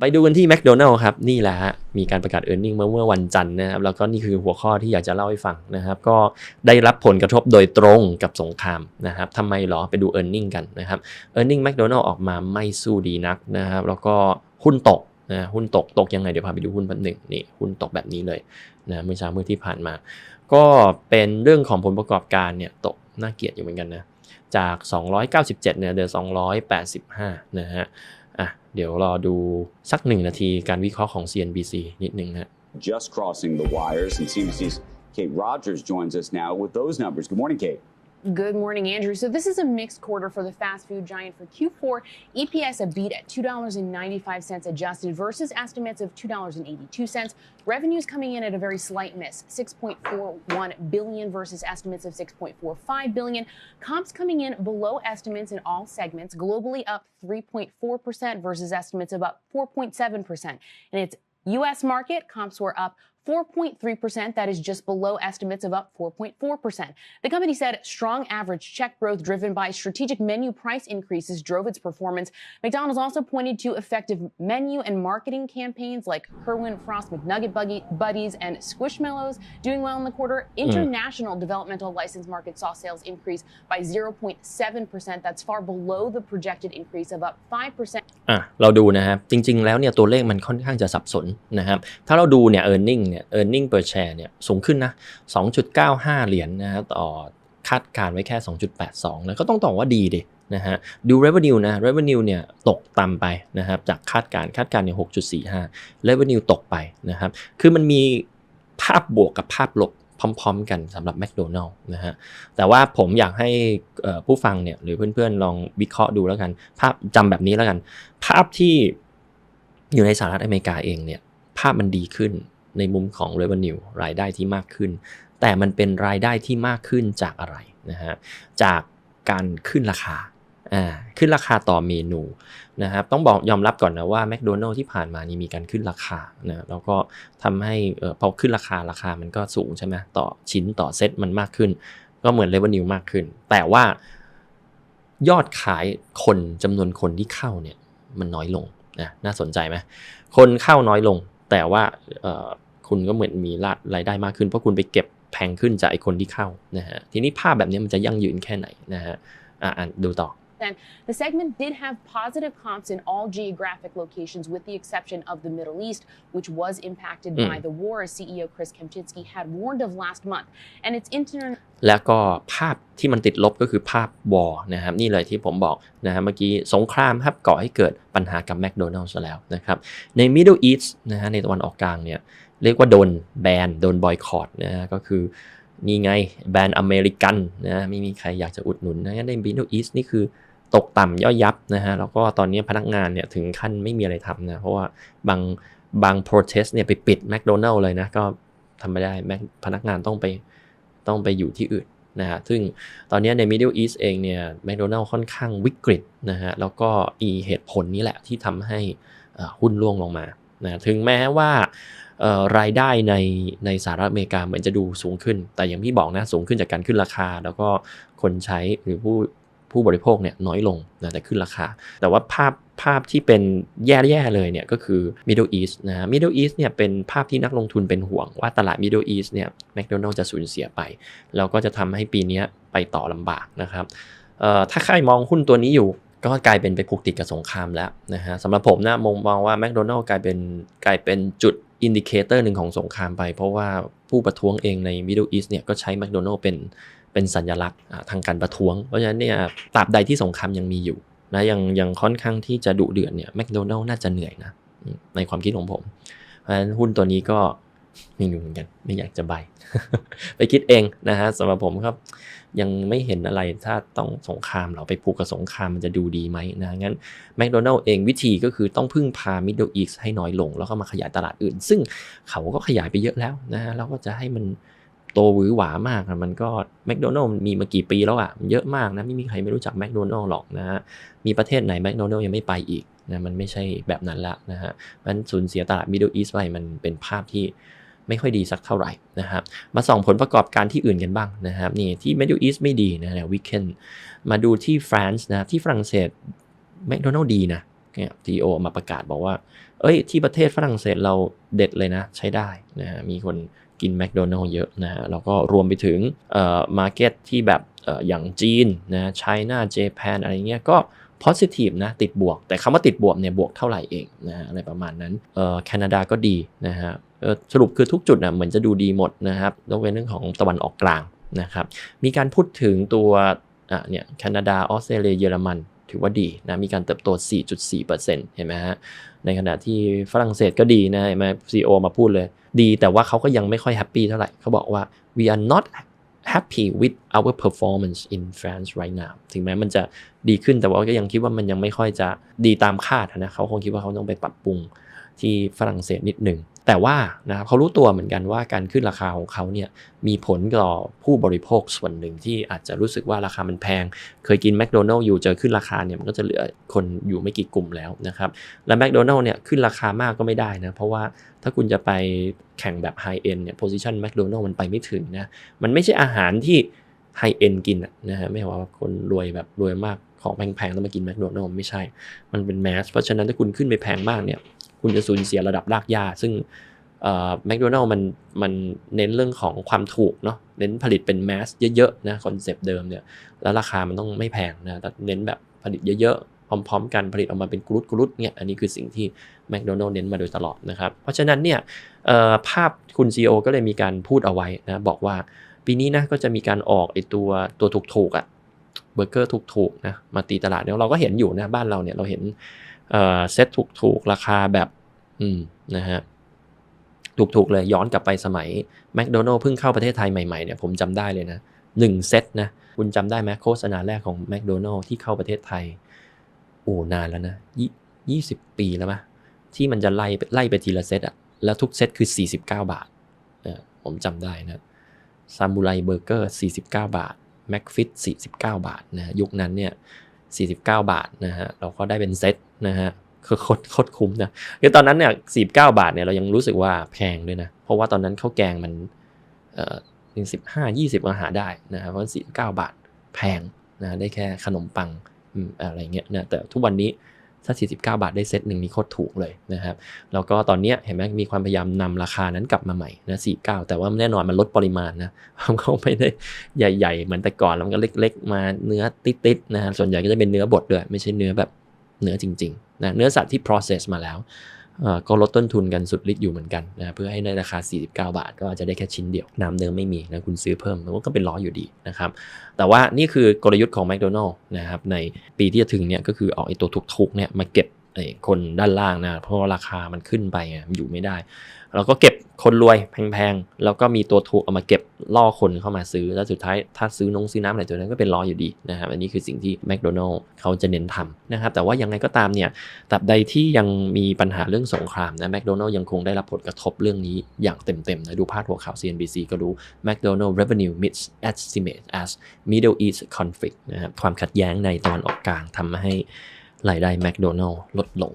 ไปดูกันที่แม d โดนัล s ครับ นี่แหละฮะมีการประกาศ e a r n i n g เมื่อเมื่อวันจันทร์นะครับ แล้วก็นี่คือหัวข้อที่อยากจะเล่าให้ฟังนะครับ ก็ได้รับผลกระทบโดยตรงกับสงครามนะครับทำไมหรอไปดู e a r n i n g กันนะครับ e a r n i n g แม d โดนัล s ออกมาไม่สู้ดีนักนะครับ แล้วก็หุ้นตกนะหุ้นตกตกยังไงเดี๋ยวพาไปดูหุ้นแป๊บหนึ่งนี่หุ้นตกแบบนี้เลยนะเมื่อเช้าเมื่อที่ผ่านมา ก็เป็นเรื่องของผลประกอบการเนี่ยตกน่าเกลียดอยู่เหมือนกันนะจาก 297เนี่ยเดือน285นะฮะ เดี๋ยวรอดูสักหนึ่งนาทีการวิเคราะห์ของ CNBC นิดหนึ่งนะ just crossing the wires. And CNBC's Kate Rogers joins us now with those numbers. Good morning, Kate. Good morning, Andrew. So this is a mixed quarter for the fast food giant for Q4. EPS a beat at $2.95 adjusted versus estimates of $2.82. Revenues coming in at a very slight miss, 6.41 billion versus estimates of 6.45 billion. Comps coming in below estimates in all segments, globally up 3.4% versus estimates of up 4.7%. And its US market comps were up 4.3%. That is just below estimates of up 4.4%. The company said strong average check growth driven by strategic menu price increases drove its performance. McDonald's also pointed to effective menu and marketing campaigns like Kerwin Frost McNugget Buggy, Buddies and Squishmallows doing well in the quarter. International developmental license market saw sales increase by 0.7%. That's far below the projected increase of up 5%. อ่ะ เราดูนะครับ จริง ๆ แล้วเนี่ยตัวเลขมันค่อนข้างจะสับสนนะครับ ถ้าเราดูเนี่ย e a r n i n g เนี่ย e a r n i n g per share เนี่ยสูงขึ้นนะ 2.95 เหรียญนะฮะต่อคาดการไว้แค่ 2.82 นะก็ต้องตอบว่าดีดินะฮะดู revenue นะ revenue เนี่ยตกต่ำไปนะครับจากคาดการคาดการเนี่ย6.45 revenue ตกไปนะครับ คือมันมีภาพบวกกับภาพลบพร้อมๆ กันสำหรับ McDonald นะฮะ แต่ว่าผมอยากให้ผู้ฟังเนี่ยหรือเพื่อนๆ ลองวิเคราะห์ดูแล้วกัน ภาพจำแบบนี้แล้วกัน ภาพที่อยู่ในสหรัฐอเมริกาเองเนี่ย ภาพมันดีขึ้น ในมุมของ revenue รายได้ที่มากขึ้น แต่มันเป็นรายได้ที่มากขึ้นจากอะไรนะฮะจากการขึ้นราคาอ่าขึ้นราคาต่อเมนูนะครับต้องบอกยอมรับก่อนนะว่าแม d โดนัล s ที่ผ่านมานี่มีการขึ้นราคานะแล้วก็ทำให้เออพอขึ้นราคาราคามันก็สูงใช่ไหมต่อชิ้นต่อเซตมันมากขึ้น ก็เหมือน revenue มากขึ้น แต่ว่ายอดขายคนจำนวนคนที่เข้าเนี่ยมันน้อยลงนะน่าสนใจไหมคนเข้าน้อยลง แต่ว่า คุณก็เหมือนมีรายได้มากขึ้นเพราะคุณไปเก็บแพงขึ้นจากไอ้คนที่เข้านะฮะทีนี้ภาพแบบนี้มันจะยั่งยืนแค่ไหนนะฮะอะอ่านดูต่อ And the segment did have positive comps in all geographic locations, with the exception of the Middle East, which was impacted Mm. by the war, as CEO Chris Kempczinski had warned of last month. And its internal แล้วก็ภาพที่มันติดลบก็คือภาพวอร์นะครับ นี่เลยที่ผมบอกนะฮะเมื่อกี้สงครามครับก่อให้เกิดปัญหากับแม d โดนัล s ซะแล้วนะครับ ใน Middle East นะฮะในตะวันออกกลางเนี่ยเรียกว่าโดนแบนโดนบอยคอตนะฮะก็คือนี่ไงแบรนด์อเมริกันนะไม่มีใครอยากจะอุดหนุนนะงั้นใน Middle East นี่คือตกต่ำย่อยยับนะฮะแล้วก็ตอนนี้พนักงานเนี่ยถึงขั้นไม่มีอะไรทำนะ เพราะว่าบางบาง protest เนี่ยไปปิดแม d โดนัล s เลยนะ ก็ทำไม่ได้ Mac- พนักงานต้องไปต้องไปอยู่ที่อื่นนะฮะซึ่งตอนนี้ใน Middle East เองเนี่ยแม d โดนัล s ค่อนข้างวิกฤตนะฮะแล้วก็อีเหตุผลนี้แหละที่ทำให้หุ้นร่วงลงมา นะถึงแม้ว่ารายได้ในในสหรัฐอเมริกาเหมือนจะดูสูงขึ้น แต่อย่างที่บอกนะสูงขึ้นจากการขึ้นราคา แล้วก็คนใช้หรือผู้ผู้บริโภคเนี่ยน้อยลงนะแต่ขึ้นราคา แต่ว่าภาพภาพที่เป็นแย่ๆเลยเนี่ยก็คือ Middle East นะ Middle East เนี่ยเป็นภาพที่นักลงทุนเป็นห่วงว่าตลาด Middle East เนี่ยแม d โดนัลจะสูญเสียไป แล้วก็จะทำให้ปีนี้ไปต่อลำบากนะครับถ้าใครมองหุ้นตัวนี้อยู่ ก็กลายเป็นไปผูกติดกับสงครามแล้วนะฮะสำหรับผมนะมองมองว่าแม d โดนัล s กลายเป็นกลายเป็นจุดอินดิเคเตอร์หนึ่งของสงครามไป เพราะว่าผู้ประท้วงเองใน Middle East เนี่ยก็ใช้แม d โดนัล s เป็นเป็นสัญลักษณ์ทางการประท้วง เพราะฉะนั้นเนี่ยตราบใดที่สงครามยังมีอยู่นะยังยังค่อนข้างที่จะดุเดือดเนี่ยแม d โดนัล s น่าจะเหนื่อยนะในความคิดของผมเพราะฉะนั้นหุ้นตัวนี้ก็ ไม่รู้เหมือนกันไม่อยากจะใบ ไปคิดเองนะฮะสำหรับผมครับ ยังไม่เห็นอะไรถ้าต้องสงครามเราไปผูกกับสงครามมันจะดูดีไหมนะงั้นแม d โดนัล s เองวิธีก็คือต้องพึ่งพา Middle East ให้น้อยลง แล้วก็มาขยายตลาดอื่น ซึ่งเขาก็ขยายไปเยอะแล้วนะฮะแล้วก็จะให้มันโตวือหวามากอะมันก็แม d โดนัล s มีมากี่ปีแล้วอะ่ะมันเยอะมากนะไม่มีใครไม่รู้จักแม d โดนัล s หรอกนะฮะมีประเทศไหนแม d โดนัล s ยังไม่ไปอีกนะมันไม่ใช่แบบนั้นละนะฮะมันสูญเสียตลาด Middle East ไปมันเป็นภาพที่ ไม่ค่อยดีสักเท่าไหร่นะครับ มาส่องผลประกอบการที่อื่นกันบ้างนะครับนี่ที่ Middle East ไม่ดีนะเนี่ย weekend มาดูที่ฟรานซ์นะที่ฝรั่งเศสแม d โดนัล s ดีนะเนี่ย CEO อมาประกาศบอกว่า เอ้ย ที่ประเทศฝรั่งเศสเราเด็ดเลยนะ ใช้ได้นะมีคนกินแมคโดนัลล์เยอะนะฮะแล้วก็รวมไปถึงเอ่อมาร์เก็ตที่แบบเอ่ออย่างจีนนะไชน่าเจแปนอะไรเงี้ยก็ positive นะติดบวก แต่คำว่าติดบวกเนี่ยบวกเท่าไหร่เองนะฮะอะไรประมาณนั้นเออแคนาดาก็ดีนะฮะสรุปคือทุกจุดนะเหมือนจะดูดีหมดนะครับยกเว้นเรื่องของตะวันออกกลางนะครับมีการพูดถึงตัวอะเนี่ยแคนาดาออสเตรเลียเยอรมันถือว่าดีนะมีการเติบโต 4.4%เห็นไหมฮะในขณะที่ฝรั่งเศสก็ดีนะเห็นไหมซีโอมาพูดเลย ดีแต่ว่าเขาก็ยังไม่ค่อยแฮปปี้เท่าไหร่เขาบอกว่า we are not happy with our performance in France right now ถึงแม้มันจะดีขึ้นแต่ว่าก็ยังคิดว่ามันยังไม่ค่อยจะดีตามคาดนะเขาคงคิดว่าเขาต้องไปปรับปรุงที่ฝรั่งเศสนิดหนึ่ง แต่ว่านะครับเขารู้ตัวเหมือนกันว่าการขึ้นราคาของเขาเนี่ยมีผลต่อผู้บริโภคส่วนหนึ่งที่อาจจะรู้สึกว่าราคามันแพง เคยกินแมคโดนัลล์อยู่เจอขึ้นราคาเนี่ยมันก็จะเหลือคนอยู่ไม่กี่กลุ่มแล้วนะครับ และแมคโดนัลล์เนี่ยขึ้นราคามากก็ไม่ได้นะ เพราะว่าถ้าคุณจะไปแข่งแบบไฮเอ็นเนี่ยโพซิชันแมคโดนัลล์มันไปไม่ถึงนะ มันไม่ใช่อาหารที่ไฮเอ็นกินนะฮะไม่ว่าคนรวยแบบรวยมากของแพงๆต้องมากินแมคโดนัลล์ไม่ใช่ มันเป็นแมสเพราะฉะนั้นถ้าคุณขึ้นไปแพงมากเนี่ย คุณจะสูญเสียระดับรากหญ้าซึ่งแมคโดนัลล์มันมันเน้นเรื่องของความถูกเนาะเน้นผลิตเป็นแมสเยอะๆนะคอนเซปต์เดิมเนี่ยแล้วราคามันต้องไม่แพงนะแต่เน้นแบบผลิตเยอะๆ พร้อมๆ กันผลิตออกมาเป็นกรุดกรุดเนี่ยอันนี้คือสิ่งที่แมคโดนัลล์เน้นมาโดยตลอดนะครับ เพราะฉะนั้นเนี่ยภาพคุณ CEO ก็เลยมีการพูดเอาไว้นะบอกว่าปีนี้นะก็จะมีการออกไอตัวตัวถูกๆอะ่ะเบอร์เกอร์ถูกๆนะมาตีตลาดเนี่ยเราก็เห็นอยู่นะบ้านเราเนี่ยเราเห็น เซ็ตถูกๆ ราคาแบบ อืมนะฮะถูกๆ เลยย้อนกลับไปสมัยแมคโดนัลล์เพิ่งเข้าประเทศไทยใหม่ๆเนี่ยผมจำได้เลยนะหนึ่งเซตนะ คุณจำได้ไหมโฆษณาแรกของแมคโดนัลล์ที่เข้าประเทศไทยโอ้นานแล้วนะยี่ยี่สิบปีแล้วมะที่มันจะไล่ไล่ไปทีละเซตอะแล้วทุกเซตคือ 49 บาทเออผมจำได้นะซามูไรเบอร์เกอร์49 บาทแม็กฟิต49 บาทนะยุคนั้นเนี่ย49 บาทนะฮะเราก็ได้เป็นเซต นะฮะคือโคตรโคตรคุ้มนะคือตอนนั้นเนี่ย49บาทเนี่ยเรายังรู้สึกว่าแพงด้วยนะ เพราะว่าตอนนั้นข้าวแกงมันเอ่อสิบห้ายี่สิบก็หาได้นะครับเพราะสี่เก้าบาทแพงนะได้แค่ขนมปังอะไรเงี้ยนะแต่ทุกวันนี้ถ้า 49 บาทได้เซตหนึ่งนี่โคตรถูกเลยนะครับแล้วก็ตอนเนี้ยเห็นไหมมีความพยายามนำราคานั้นกลับมาใหม่นะ49 แต่ว่าแน่นอนมันลดปริมาณนะมันก็ไม่ได้ใหญ่ ๆ เหมือนแต่ก่อนแล้วมันก็เล็ก ๆ มาเนื้อติดๆนะฮะส่วนใหญ่ก็จะเป็นเนื้อบดด้วย ไม่ใช่เนื้อแบบ เนื้อจริงๆนะเนื้อสัตว์ที่ process มาแล้วก็ลดต้นทุนกันสุดฤทธิ์อยู่เหมือนกันนะเพื่อให้ในราคา 49 บาท ก็อาจจะได้แค่ชิ้นเดียว น้ำเดิมไม่มีนะคุณซื้อเพิ่มมันก็เป็นล้ออยู่ดีนะครับ แต่ว่านี่คือกลยุทธ์ของ McDonald นะครับในปีที่จะถึงเนี่ยก็คือเอาไอ้ตัวทุกๆเนี่ยมาเก็บ คนด้านล่างนะเพราะว่าราคามันขึ้นไปไงอยู่ไม่ได้เราก็เก็บคนรวยแพงๆ แล้วก็มีตัวถูกเอามาเก็บล่อคนเข้ามาซื้อ แล้วสุดท้ายถ้าซื้อนงซื้อน้ำอะไรตัวนั้นก็เป็นร้อยอยู่ดีนะครับอันนี้คือสิ่งที่ McDonald เขาจะเน้นทำนะครับแต่ว่ายังไงก็ตามเนี่ยตราบใดที่ยังมีปัญหาเรื่องสงครามนะ McDonald ยังคงได้รับผลกระทบเรื่องนี้อย่างเต็มๆนะดูพาดหัวข่าว CNBC ก็รู้ McDonald revenue meets estimate as Middle East conflict นะครับความขัดแย้งในตะวันออกกลางทำให้ รายได้แมคโดนัลล์ลดลง